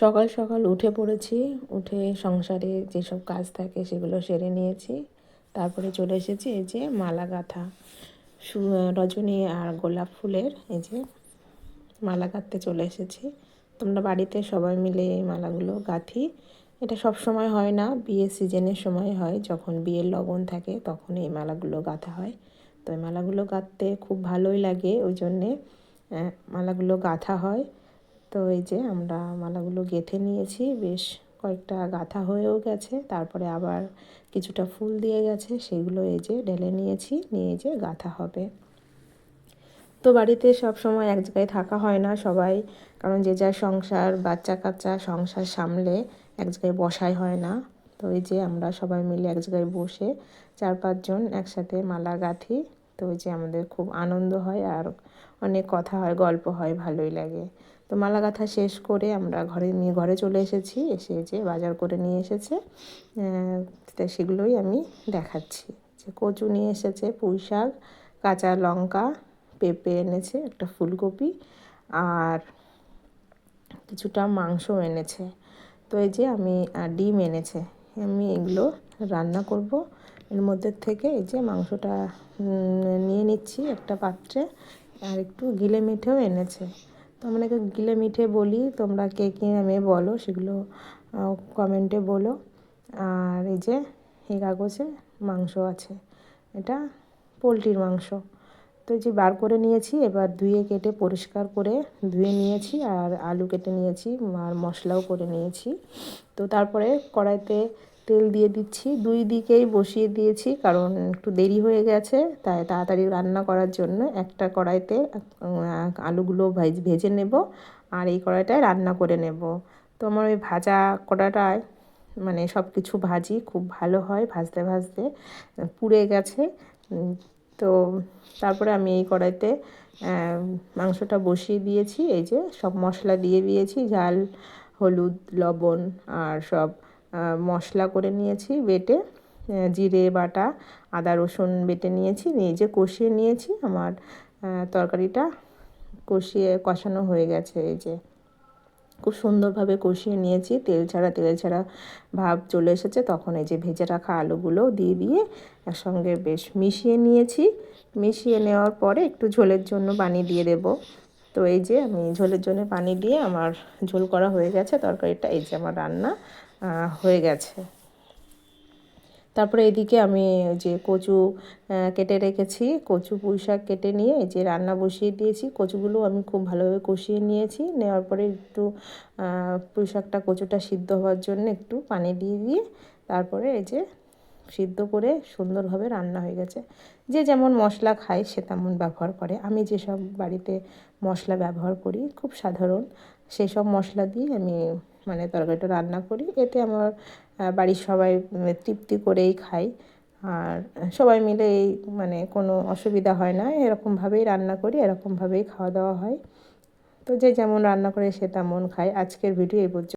সকাল সকাল উঠে পড়েছি, উঠে সংসারে যেসব কাজ থাকে সেগুলো সেরে নিয়েছি। তারপরে চলে এসেছি এই যে মালা গাঁথা রজনী আর গোলাপ ফুলের এই যে মালা গাঁথতে চলে এসেছি। তোমরা বাড়িতে সবাই মিলে এই মালাগুলো গাঁথি। এটা সব সময় হয় না, বিয়ের সিজনের সময় হয়। যখন বিয়ের লগন থাকে তখন এই মালাগুলো গাঁথা হয়। তো এই মালাগুলো গাঁথতে খুব ভালোই লাগে, ওই জন্যে মালাগুলো গাঁথা হয়। তো এই যে আমরা মালাগুলো গেঁথে নিয়েছি, বেশ কয়েকটা গাঁথা হয়েও গেছে। তারপরে আবার কিছুটা ফুল দিয়ে গেছে, সেগুলো এই যে ঢেলে নিয়েছি, নিয়ে যে গাঁথা হবে। তো বাড়িতে সব সময় এক জায়গায় থাকা হয় না সবাই, কারণ যে যার সংসার, বাচ্চা কাচ্চা সংসার সামলে এক জায়গায় বসাই হয় না। তো এই যে আমরা সবাই মিলে এক জায়গায় বসে চার পাঁচজন একসাথে মালা গাঁথি, তো ওই যে আমাদের খুব আনন্দ হয় আর অনেক কথা হয়, গল্প হয়, ভালোই লাগে। মালা গাঁথা শেষ করে আমরা ঘরে নিয়ে, ঘরে চলে এসেছি। এসে যে বাজার করে নিয়ে এসেছে। তাই সেগুলোই আমি দেখাচ্ছি। যে কচু নিয়ে এসেছে, পুঁই শাক, কাঁচা লঙ্কা, পেঁপে এনেছে, একটা ফুলকপি আর কিছুটা মাংস এনেছে। তো এই যে আমি ডিম এনেছে। আমি এগুলো রান্না করব। এর মধ্যে থেকে এই যে মাংসটা নিয়ে নিচ্ছি একটা পাত্রে। আর একটু গিলে মিঠেও এনেছে। আমরা গিলে মিঠে বলি? তোমরা কে কে নামে বলো, সেগুলো কমেন্টে বলো। আর এই যে, এই কাগজে মাংস আছে। এটা পোলট্রির মাংস। তো যে বার করে নিয়েছি, এবার ধুয়ে কেটে পরিষ্কার করে ধুয়ে নিয়েছি, আর আলু কেটে নিয়েছি, আর মশলাও করে নিয়েছি। তো তারপরে কড়াইতে তেল দিয়ে দিচ্ছি। দুই দিকেই বসিয়ে দিয়েছি, কারণ একটু দেরি হয়ে গেছে, তাই তাড়াতাড়ি রান্না করার জন্য একটা কড়াইতে আলুগুলো ভেজে নেব আর এই কড়াইটায় রান্না করে নেব। তো আমার ওই ভাজা কড়াটায় মানে সব কিছু ভাজি, খুব ভালো হয় ভাজতে ভাজতে পুড়ে গেছে। তো তারপরে আমি এই কড়াইতে মাংসটা বসিয়ে দিয়েছি, এই যে সব মশলা দিয়ে দিয়েছি, ঝাল, হলুদ, লবণ আর সব মশলা করে নিয়েছি, বেটে জিরে, বাটা, আদা, রসুন বেটে নিয়েছি, নিয়ে যে কষিয়ে নিয়েছি, আমার তরকারিটা কষিয়ে, কষানো হয়ে গেছে এই যে। খুব সুন্দরভাবে কষিয়ে নিয়েছি, তেল ছাড়া তেল ছাড়া ভাব চলে এসেছে, তখন এই যে ভেজে রাখা আলুগুলো দিয়ে দিয়ে একসঙ্গে বেশ মিশিয়ে নিয়েছি। মিশিয়ে নেওয়ার পরে একটু ঝোলের জন্য পানি দিয়ে দেব। তো এই যে আমি ঝোলের জন্য পানি দিয়ে আমার ঝোল করা হয়ে গেছে, তরকারিটা এই যে আমার রান্না হয়ে গেছে। তারপরে এদিকে আমি যে কচু কেটে রেখেছি, কচু পুঁই শাক কেটে নিয়ে এই যে রান্না বসিয়ে দিয়েছি। কচুগুলো আমি খুব ভালোভাবে কষিয়ে নিয়েছি, নেওয়ার পরে একটু পুঁই শাকটা কচুটা সিদ্ধ হওয়ার জন্য একটু পানি দিয়ে দিয়ে তারপরে এই যে সিদ্ধ করে সুন্দরভাবে রান্না হয়ে গেছে। যে যেমন মশলা খায় সে তেমন ব্যবহার করে। আমি যেসব বাড়িতে মশলা ব্যবহার করি, খুব সাধারণ সেই সব মশলা দিয়ে আমি মানে তরকারিটা রান্না করি। এতে আমার বাড়ির সবাই তৃপ্তি করেই খাই আর সবাই মিলে এই মানে কোনো অসুবিধা হয় না। এরকমভাবেই রান্না করি, এরকমভাবেই খাওয়া দাওয়া হয়। তো যে যেমন রান্না করে সে তেমন খায়। আজকের ভিডিও এই পর্যন্ত।